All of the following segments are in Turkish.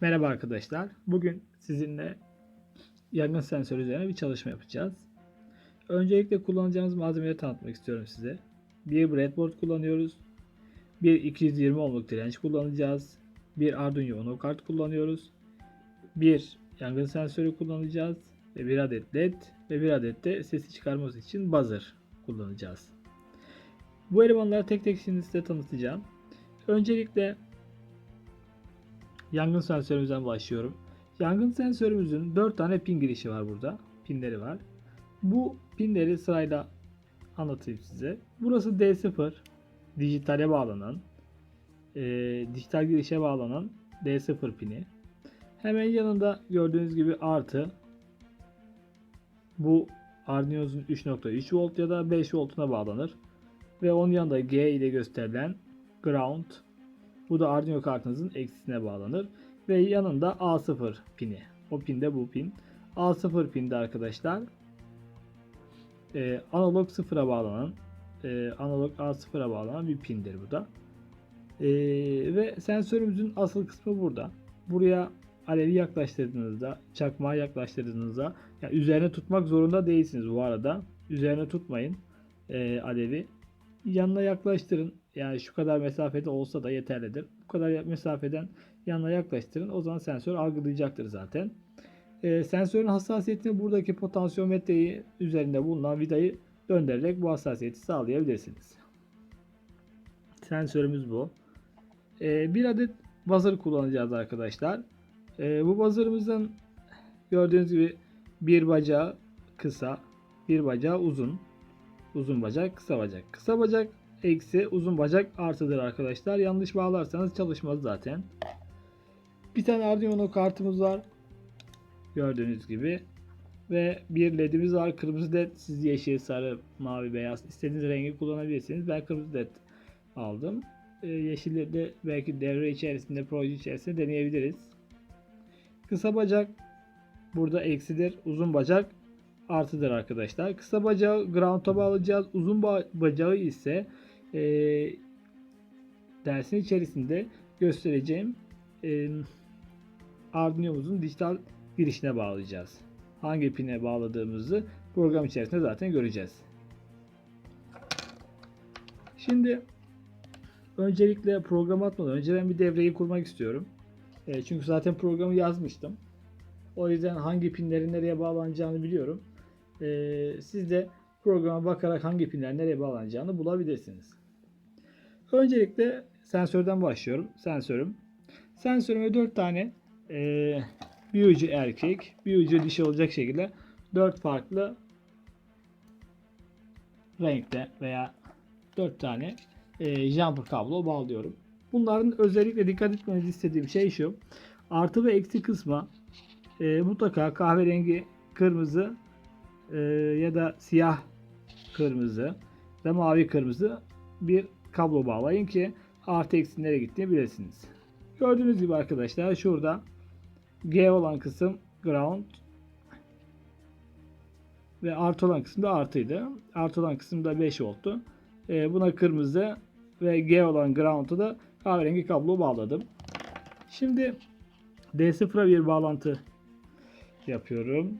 Merhaba arkadaşlar. Bugün sizinle yangın sensörü üzerine bir çalışma yapacağız. Öncelikle kullanacağımız malzemeleri tanıtmak istiyorum size. Bir breadboard kullanıyoruz. Bir 220 ohmluk direnç kullanacağız. Bir Arduino Uno kart kullanıyoruz. Bir yangın sensörü kullanacağız. Ve bir adet led ve bir adet de sesi çıkarması için buzzer kullanacağız. Bu elemanları tek tek şimdi size tanıtacağım. Öncelikle Yangın sensörümüzden başlıyorum. Yangın sensörümüzün 4 tane pin girişi var burada. Pinleri var. Bu pinleri sırayla anlatayım size. Burası D0 dijitale bağlanan e, dijital girişe bağlanan D0 pini. Hemen yanında gördüğünüz gibi artı bu Arduino'nun 3.3 volt ya da 5 voltuna bağlanır. Ve onun yanında G ile gösterilen ground bu da Arduino kartınızın eksisine bağlanır. Ve yanında A0 pini. O pin de bu pin. A0 pinde arkadaşlar e, analog sıfıra bağlanan e, analog A0'a bağlanan bir pindir bu da. E, ve sensörümüzün asıl kısmı burada. Buraya alevi yaklaştırdığınızda, çakmağı yaklaştırdığınızda yani üzerine tutmak zorunda değilsiniz bu arada. Üzerine tutmayın e, alevi. Yanına yaklaştırın. Yani şu kadar mesafede olsa da yeterlidir. Bu kadar mesafeden yanına yaklaştırın. O zaman sensör algılayacaktır zaten. E, sensörün hassasiyetini buradaki potansiyometreyi üzerinde bulunan vidayı döndürerek bu hassasiyeti sağlayabilirsiniz. Sensörümüz bu. E, bir adet buzzer kullanacağız arkadaşlar. E, bu buzzer'ımızın gördüğünüz gibi bir bacağı kısa, bir bacağı uzun. Uzun bacak, kısa bacak. Kısa bacak eksi uzun bacak artıdır arkadaşlar. Yanlış bağlarsanız çalışmaz zaten. Bir tane Arduino kartımız var. Gördüğünüz gibi. Ve bir ledimiz var. Kırmızı led. Siz yeşil, sarı, mavi, beyaz istediğiniz rengi kullanabilirsiniz. Ben kırmızı led aldım. Ee, yeşilleri de belki devre içerisinde, proje içerisinde deneyebiliriz. Kısa bacak burada eksidir. Uzun bacak artıdır arkadaşlar. Kısa bacağı ground'a bağlayacağız. Uzun bacağı ise e, dersin içerisinde göstereceğim e, Arduino'muzun dijital girişine bağlayacağız. Hangi pine bağladığımızı program içerisinde zaten göreceğiz. Şimdi öncelikle program atmadan önce ben bir devreyi kurmak istiyorum. E, çünkü zaten programı yazmıştım. O yüzden hangi pinlerin nereye bağlanacağını biliyorum. E, siz de programa bakarak hangi pinler nereye bağlanacağını bulabilirsiniz. Öncelikle sensörden başlıyorum. Sensörüm. Sensörüme 4 tane e, bir ucu erkek, bir ucu dişi olacak şekilde 4 farklı renkte veya 4 tane e, jumper kablo bağlıyorum. Bunların özellikle dikkat etmenizi istediğim şey şu. Artı ve eksi kısma e, mutlaka kahverengi, kırmızı e, ya da siyah kırmızı ve mavi kırmızı bir kablo bağlayın ki artı eksi nereye gittiğini bilesiniz. Gördüğünüz gibi arkadaşlar şurada G olan kısım ground ve artı olan kısım da artıydı. Artı olan kısım da 5 volttu. E, buna kırmızı ve G olan ground'u da kahverengi kablo bağladım. Şimdi D0'a bir bağlantı yapıyorum.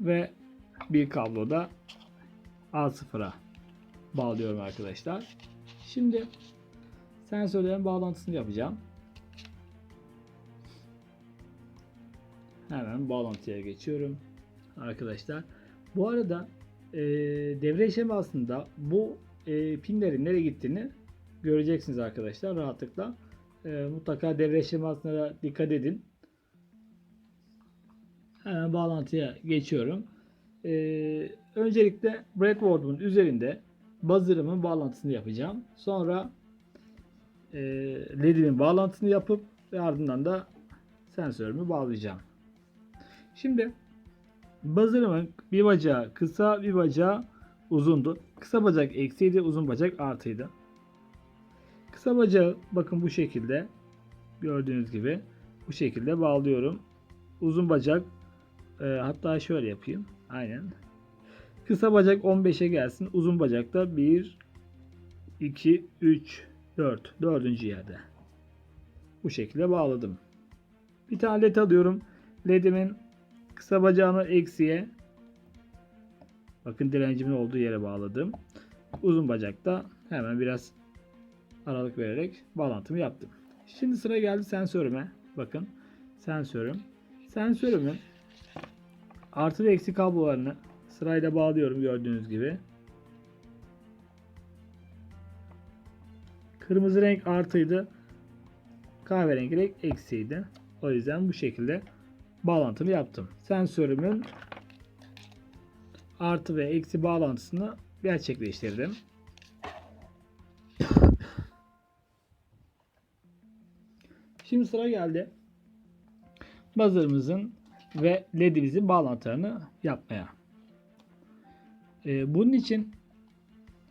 Ve bir kablo da A0'a bağlıyorum arkadaşlar. Şimdi sensörlerin bağlantısını yapacağım. Hemen bağlantıya geçiyorum arkadaşlar. Bu arada e, devre aslında bu e, pinlerin nereye gittiğini göreceksiniz arkadaşlar rahatlıkla. E, mutlaka devre işlemi aslında dikkat edin. Hemen bağlantıya geçiyorum. Ee, öncelikle breadboard'umun üzerinde buzzer'ımın bağlantısını yapacağım. Sonra e, led'imin bağlantısını yapıp ve ardından da sensörümü bağlayacağım. Şimdi buzzer'ımın bir bacağı kısa bir bacağı uzundu. Kısa bacak eksiydi, uzun bacak artıydı. Kısa bacağı bakın bu şekilde gördüğünüz gibi bu şekilde bağlıyorum. Uzun bacak e, hatta şöyle yapayım. Aynen. Kısa bacak 15'e gelsin. Uzun bacak da 1 2 3 4. Dördüncü yerde. Bu şekilde bağladım. Bir tane led alıyorum. LED'imin kısa bacağını eksiye bakın direncimin olduğu yere bağladım. Uzun bacakta hemen biraz aralık vererek bağlantımı yaptım. Şimdi sıra geldi sensörüme. Bakın sensörüm. Sensörümün artı ve eksi kablolarını sırayla bağlıyorum gördüğünüz gibi. Kırmızı renk artıydı. Kahverengi renk eksiydi. O yüzden bu şekilde bağlantımı yaptım. Sensörümün artı ve eksi bağlantısını gerçekleştirdim. Şimdi sıra geldi. Buzzer'ımızın ve LED'imizin bağlantılarını yapmaya. Ee, bunun için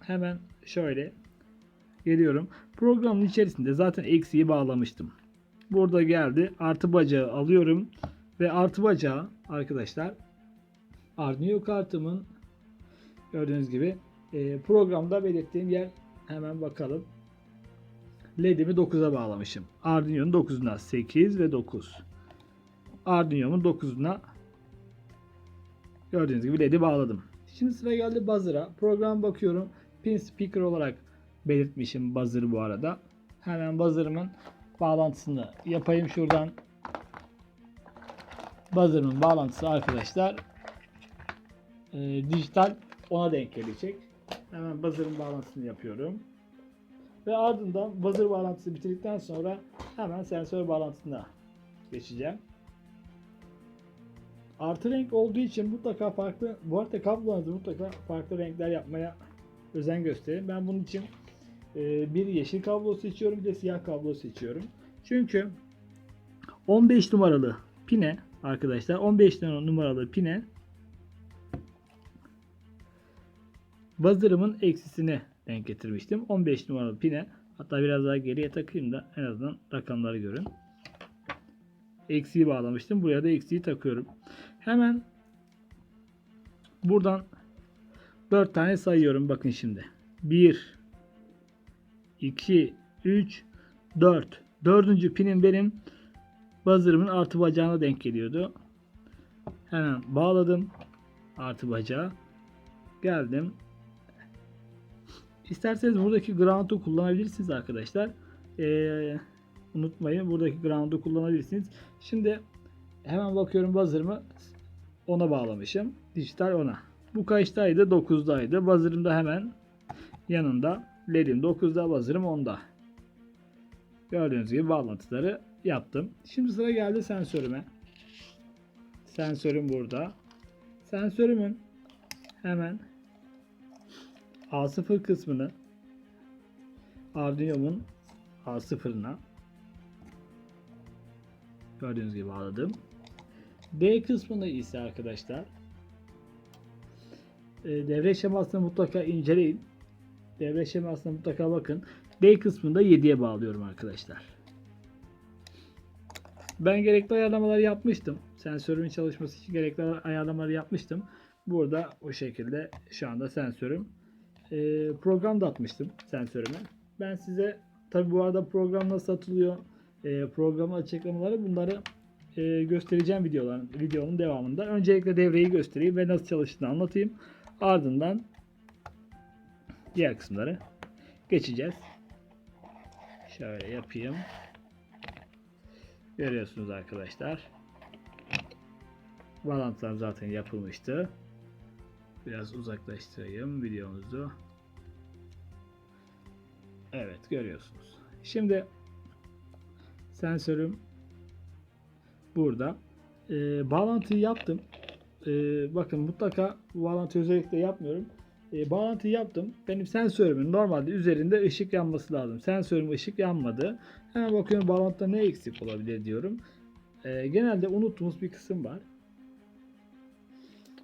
hemen şöyle geliyorum. Programın içerisinde zaten eksiği bağlamıştım. Burada geldi. Artı bacağı alıyorum. Ve artı bacağı arkadaşlar Arduino kartımın gördüğünüz gibi e, programda belirttiğim yer hemen bakalım. LED'imi 9'a bağlamışım. Arduino'nun 9'una 8 ve 9. Arduino'mun 9'una gördüğünüz gibi LED'i bağladım. Şimdi sıra geldi buzzer'a. Program bakıyorum. Pin speaker olarak belirtmişim buzzer bu arada. Hemen buzzer'ımın bağlantısını yapayım şuradan. Buzzer'ımın bağlantısı arkadaşlar e, dijital ona denk gelecek. Hemen buzzer'ın bağlantısını yapıyorum. Ve ardından buzzer bağlantısı bitirdikten sonra hemen sensör bağlantısına geçeceğim. Artı renk olduğu için mutlaka farklı, bu arada kablolarınızı mutlaka farklı renkler yapmaya özen gösterin. Ben bunun için e, bir yeşil kablo seçiyorum bir de siyah kablo seçiyorum. Çünkü 15 numaralı pine arkadaşlar 15 numaralı pine buzzer'ımın eksisini denk getirmiştim. 15 numaralı pine hatta biraz daha geriye takayım da en azından rakamları görün. Eksiği bağlamıştım. Buraya da eksiği takıyorum. Hemen buradan 4 tane sayıyorum. Bakın şimdi. 1 2 3 4 Dördüncü pinim benim buzzer'ımın artı bacağına denk geliyordu. Hemen bağladım artı bacağı. Geldim. İsterseniz buradaki ground'u kullanabilirsiniz arkadaşlar. Ee, unutmayın buradaki ground'u kullanabilirsiniz. Şimdi hemen bakıyorum buzzer'ımı ona bağlamışım. Dijital ona. Bu kaçtaydı? 9'daydı. Buzzer'ım da hemen yanında. LED'im 9'da, buzzer'ım 10'da. Gördüğünüz gibi bağlantıları yaptım. Şimdi sıra geldi sensörüme. Sensörüm burada. Sensörümün hemen A0 kısmını Arduino'mun A0'ına gördüğünüz gibi bağladım. D kısmını ise arkadaşlar e, devre şemasını mutlaka inceleyin. Devre şemasına mutlaka bakın. D kısmında 7'ye bağlıyorum arkadaşlar. Ben gerekli ayarlamaları yapmıştım. Sensörümün çalışması için gerekli ayarlamaları yapmıştım. Burada o şekilde şu anda sensörüm. E, program da atmıştım sensörüme. Ben size tabi bu arada program nasıl satılıyor, e, programın açıklamaları bunları e, göstereceğim videoların videonun devamında. Öncelikle devreyi göstereyim ve nasıl çalıştığını anlatayım. Ardından diğer kısımları geçeceğiz. Şöyle yapayım. Görüyorsunuz arkadaşlar. Bağlantılar zaten yapılmıştı. Biraz uzaklaştırayım videomuzu. Evet görüyorsunuz. Şimdi sensörüm burada. Ee, bağlantıyı yaptım. Ee, bakın mutlaka bu bağlantıyı özellikle yapmıyorum. Ee, bağlantıyı yaptım. Benim sensörümün normalde üzerinde ışık yanması lazım. Sensörüm ışık yanmadı. Hemen bakıyorum bağlantıda ne eksik olabilir diyorum. Ee, genelde unuttuğumuz bir kısım var.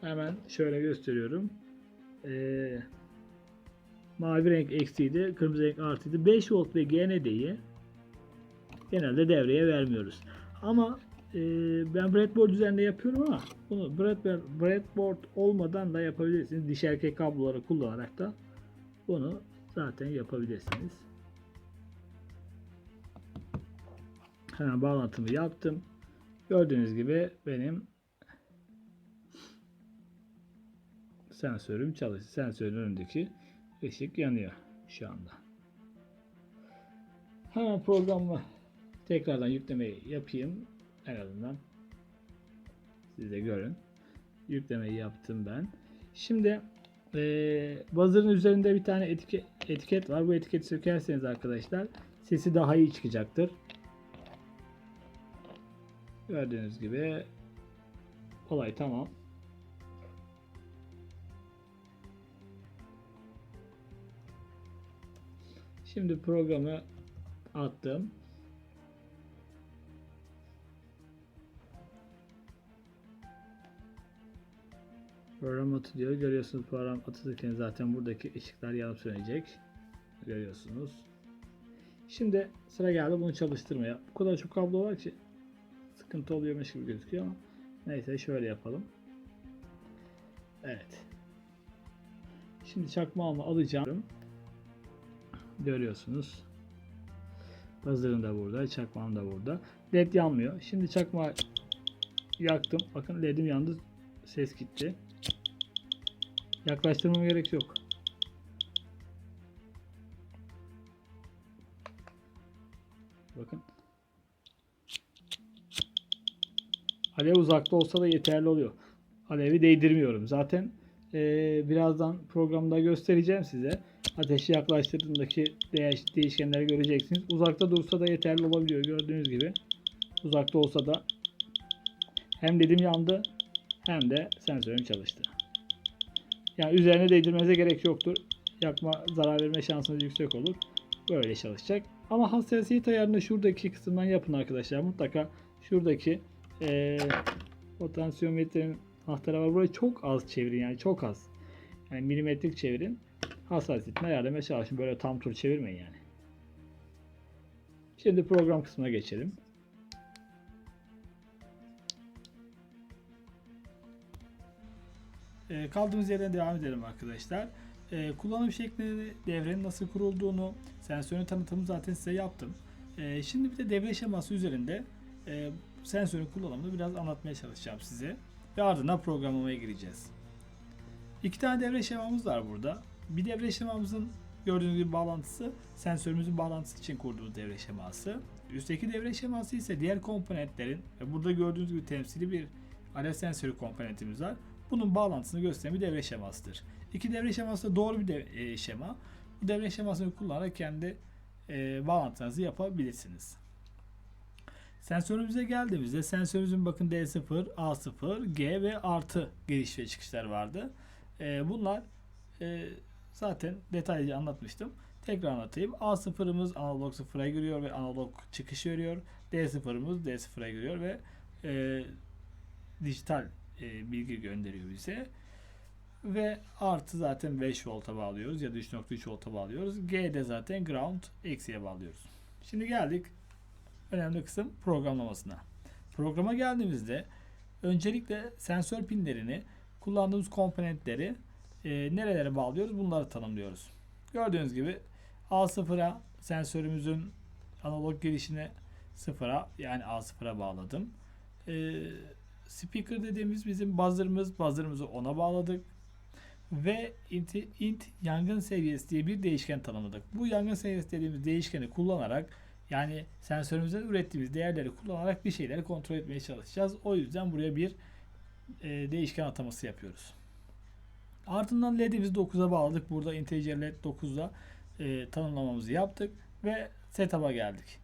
Hemen şöyle gösteriyorum. Ee, mavi renk eksiydi, kırmızı renk artıydı. 5 volt ve GND'yi genelde devreye vermiyoruz. Ama e, ben breadboard üzerinde yapıyorum ama bunu breadboard, breadboard olmadan da yapabilirsiniz. Diş erkek kabloları kullanarak da bunu zaten yapabilirsiniz. hemen bağlantımı yaptım. Gördüğünüz gibi benim sensörüm çalıştı. Sensörün önündeki ışık yanıyor şu anda. Hemen programı tekrardan yüklemeyi yapayım. En azından siz de görün. Yüklemeyi yaptım ben. Şimdi eee buzzer'ın üzerinde bir tane etiket, etiket var. Bu etiketi sökerseniz arkadaşlar sesi daha iyi çıkacaktır. Gördüğünüz gibi olay tamam. Şimdi programı attım. Program atılıyor. Görüyorsunuz program atılırken zaten buradaki ışıklar yanıp sönecek. Görüyorsunuz. Şimdi sıra geldi bunu çalıştırmaya. Bu kadar çok kablo var ki sıkıntı oluyormuş gibi gözüküyor ama neyse şöyle yapalım. Evet. Şimdi çakmağımı alacağım. Görüyorsunuz. Buzzer'ım da burada, çakmağım da burada. LED yanmıyor. Şimdi çakmağı yaktım. Bakın LED'im yandı. Ses gitti. Yaklaştırmama gerek yok. Bakın. Alev uzakta olsa da yeterli oluyor. Alevi değdirmiyorum. Zaten eee, birazdan programda göstereceğim size. Ateşi yaklaştırdığındaki değiş, değişkenleri göreceksiniz. Uzakta dursa da yeterli olabiliyor. Gördüğünüz gibi. Uzakta olsa da hem dedim yandı hem de sensörüm çalıştı. Yani üzerine değdirmenize gerek yoktur. Yakma, zarar verme şansınız yüksek olur. Böyle çalışacak. Ama hassasiyet ayarını şuradaki kısımdan yapın arkadaşlar. Mutlaka şuradaki eee potansiyometrenin anahtarı var. Burayı çok az çevirin yani çok az. Yani milimetrik çevirin. Hassasiyetini ayarlamaya çalışın. Böyle tam tur çevirmeyin yani. Şimdi program kısmına geçelim. Ee, kaldığımız yerden devam edelim arkadaşlar. Ee, kullanım şeklini, devrenin nasıl kurulduğunu, sensörün tanıtımını zaten size yaptım. Ee, şimdi bir de devre şeması üzerinde e, sensörün kullanımını biraz anlatmaya çalışacağım size. Ve ardından programlamaya gireceğiz. İki tane devre şemamız var burada. Bir devre şemamızın gördüğünüz gibi bağlantısı sensörümüzün bağlantısı için kurduğumuz devre şeması. Üstteki devre şeması ise diğer komponentlerin ve burada gördüğünüz gibi temsili bir alev sensörü komponentimiz var. Bunun bağlantısını gösteren bir devre şemasıdır. İki devre şeması da doğru bir dev- e, şema. Bu devre şemasını kullanarak kendi e, bağlantınızı yapabilirsiniz. Sensörümüze geldiğimizde sensörümüzün bakın D0, A0, G ve artı giriş ve çıkışlar vardı. E, bunlar e, zaten detaylıca anlatmıştım. Tekrar anlatayım. A0'ımız analog 0'a giriyor ve analog çıkış veriyor. D0'ımız D0'a giriyor ve e, dijital e, bilgi gönderiyor bize. Ve artı zaten 5 volta bağlıyoruz ya da 3.3 volta bağlıyoruz. G'de zaten ground eksiye bağlıyoruz. Şimdi geldik önemli kısım programlamasına. Programa geldiğimizde öncelikle sensör pinlerini kullandığımız komponentleri e, nerelere bağlıyoruz bunları tanımlıyoruz. Gördüğünüz gibi A0'a sensörümüzün analog girişine 0'a yani A0'a bağladım. E, speaker dediğimiz bizim buzzer'ımız. Buzzer'ımızı ona bağladık. Ve int, int yangın seviyesi diye bir değişken tanımladık. Bu yangın seviyesi dediğimiz değişkeni kullanarak yani sensörümüzden ürettiğimiz değerleri kullanarak bir şeyleri kontrol etmeye çalışacağız. O yüzden buraya bir e, değişken ataması yapıyoruz. Ardından LED'imizi 9'a bağladık. Burada integer LED 9'da e, tanımlamamızı yaptık ve setup'a geldik.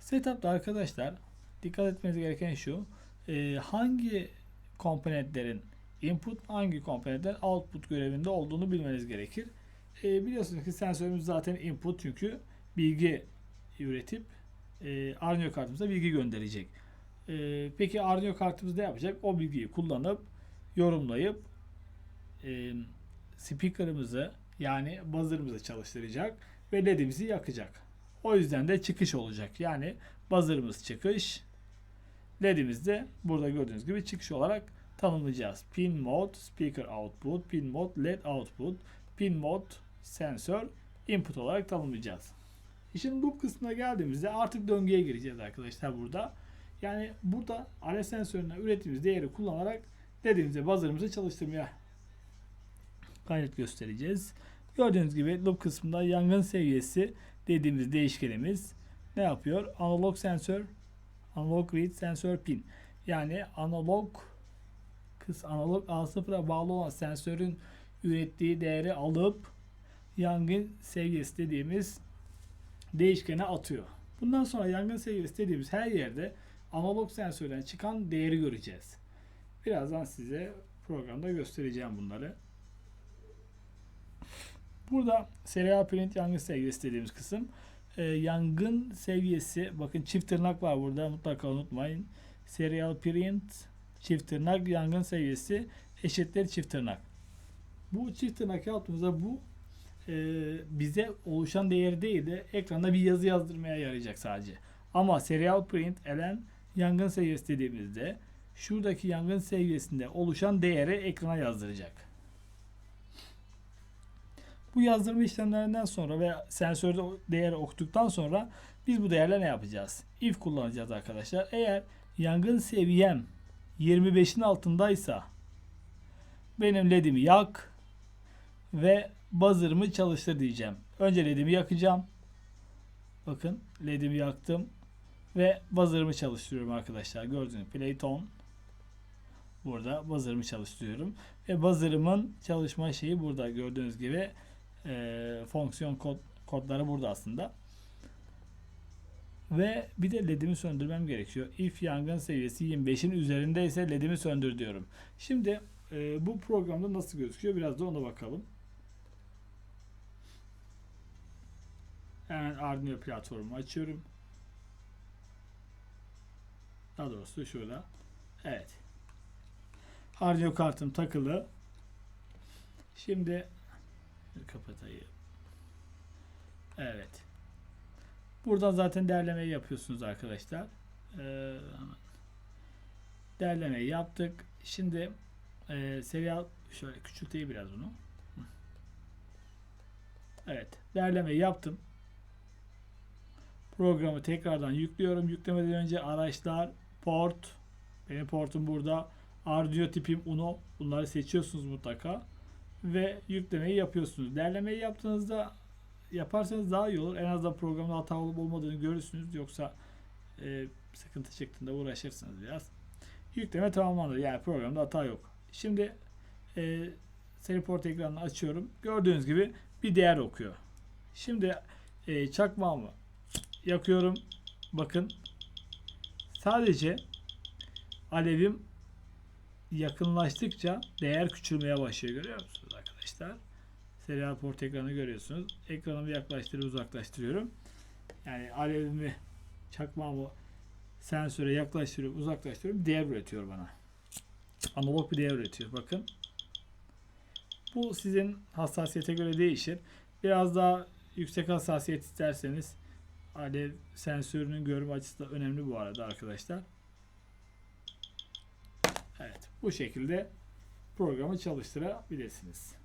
Setup'ta arkadaşlar dikkat etmeniz gereken şu. E, hangi komponentlerin input, hangi komponentlerin output görevinde olduğunu bilmeniz gerekir. E, biliyorsunuz ki sensörümüz zaten input çünkü bilgi üretip e, Arduino kartımıza bilgi gönderecek. E, peki Arduino kartımız ne yapacak? O bilgiyi kullanıp yorumlayıp e, speaker'ımızı yani buzzer'ımızı çalıştıracak ve ledimizi yakacak. O yüzden de çıkış olacak. Yani buzzer'ımız çıkış, ledimiz de burada gördüğünüz gibi çıkış olarak tanımlayacağız. Pin mode, speaker output, pin mode, led output, pin mode, sensör input olarak tanımlayacağız. Şimdi loop kısmına geldiğimizde artık döngüye gireceğiz arkadaşlar burada. Yani burada RF sensöründen ürettiğimiz değeri kullanarak dediğimizde buzzer'ımızı çalıştırmaya gayret göstereceğiz. Gördüğünüz gibi loop kısmında yangın seviyesi dediğimiz değişkenimiz ne yapıyor? Analog sensör, analog read sensör pin. Yani analog kız analog A0'a bağlı olan sensörün ürettiği değeri alıp yangın seviyesi dediğimiz değişkene atıyor. Bundan sonra yangın seviyesi dediğimiz her yerde analog sensörden çıkan değeri göreceğiz. Birazdan size programda göstereceğim bunları. Burada serial print yangın seviyesi dediğimiz kısım. Ee, yangın seviyesi bakın çift tırnak var burada mutlaka unutmayın. Serial print çift tırnak yangın seviyesi eşittir çift tırnak. Bu çift tırnak yaptığımızda bu e, bize oluşan değeri değil de ekranda bir yazı yazdırmaya yarayacak sadece. Ama serial print elen yangın seviyesi dediğimizde şuradaki yangın seviyesinde oluşan değeri ekrana yazdıracak. Bu yazdırma işlemlerinden sonra ve sensörde değeri okuduktan sonra biz bu değerle ne yapacağız? If kullanacağız arkadaşlar. Eğer yangın seviyem 25'in altındaysa benim ledimi yak ve buzzer'ımı çalıştır diyeceğim. Önce ledimi yakacağım. Bakın ledimi yaktım ve buzzer'ımı çalıştırıyorum arkadaşlar. Gördüğünüz play tone burada buzzer'ımı çalıştırıyorum ve buzzer'ımın çalışma şeyi burada gördüğünüz gibi e, fonksiyon kod, kodları burada aslında. Ve bir de ledimi söndürmem gerekiyor. If yangın seviyesi 25'in üzerindeyse ledimi söndür diyorum. Şimdi e, bu programda nasıl gözüküyor biraz da ona bakalım. Hemen Arduino platformu açıyorum. Daha doğrusu şurada. Evet. Arduino kartım takılı. Şimdi kapatayım. Evet. Buradan zaten derlemeyi yapıyorsunuz arkadaşlar. Ee, derlemeyi yaptık. Şimdi e, serial şöyle küçülteyim biraz bunu. Evet. Derlemeyi yaptım. Programı tekrardan yüklüyorum. Yüklemeden önce araçlar, port, benim portum burada. Arduino tipim Uno. Bunları seçiyorsunuz mutlaka. Ve yüklemeyi yapıyorsunuz. Derlemeyi yaptığınızda yaparsanız daha iyi olur. En azından programda hata olup olmadığını görürsünüz. Yoksa e, sıkıntı çıktığında uğraşırsınız biraz. Yükleme tamamlandı. Yani programda hata yok. Şimdi e, seri port ekranını açıyorum. Gördüğünüz gibi bir değer okuyor. Şimdi e, çakmağımı yakıyorum. Bakın sadece alevim yakınlaştıkça değer küçülmeye başlıyor. Görüyor musunuz arkadaşlar? Serial port ekranı görüyorsunuz. Ekranımı yaklaştırıp uzaklaştırıyorum. Yani alevimi çakmağımı sensöre yaklaştırıp uzaklaştırıyorum. Değer üretiyor bana. Analog bir değer üretiyor. Bakın. Bu sizin hassasiyete göre değişir. Biraz daha yüksek hassasiyet isterseniz alev sensörünün görme açısı da önemli bu arada arkadaşlar. Evet. Bu şekilde programı çalıştırabilirsiniz.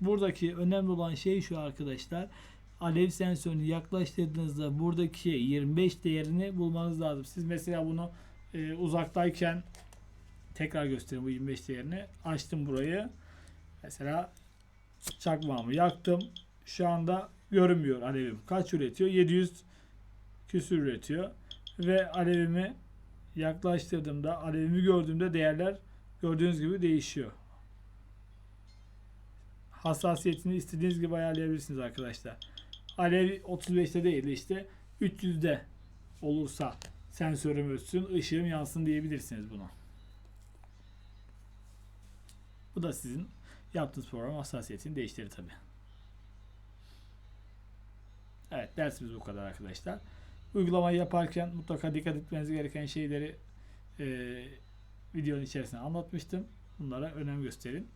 Buradaki önemli olan şey şu arkadaşlar. Alev sensörünü yaklaştırdığınızda buradaki 25 değerini bulmanız lazım. Siz mesela bunu e, uzaktayken tekrar göstereyim bu 25 değerini. Açtım burayı. Mesela çakmağımı yaktım. Şu anda görünmüyor alevim. Kaç üretiyor? 700 küsür üretiyor. Ve alevimi yaklaştırdığımda, alevimi gördüğümde değerler gördüğünüz gibi değişiyor. Hassasiyetini istediğiniz gibi ayarlayabilirsiniz arkadaşlar. Alev 35'te değil de işte 300'de olursa sensörüm ötsün, ışığım yansın diyebilirsiniz bunu. Bu da sizin yaptığınız program hassasiyetini değiştirir tabi. Evet dersimiz bu kadar arkadaşlar. Uygulamayı yaparken mutlaka dikkat etmeniz gereken şeyleri e, videonun içerisinde anlatmıştım. Bunlara önem gösterin.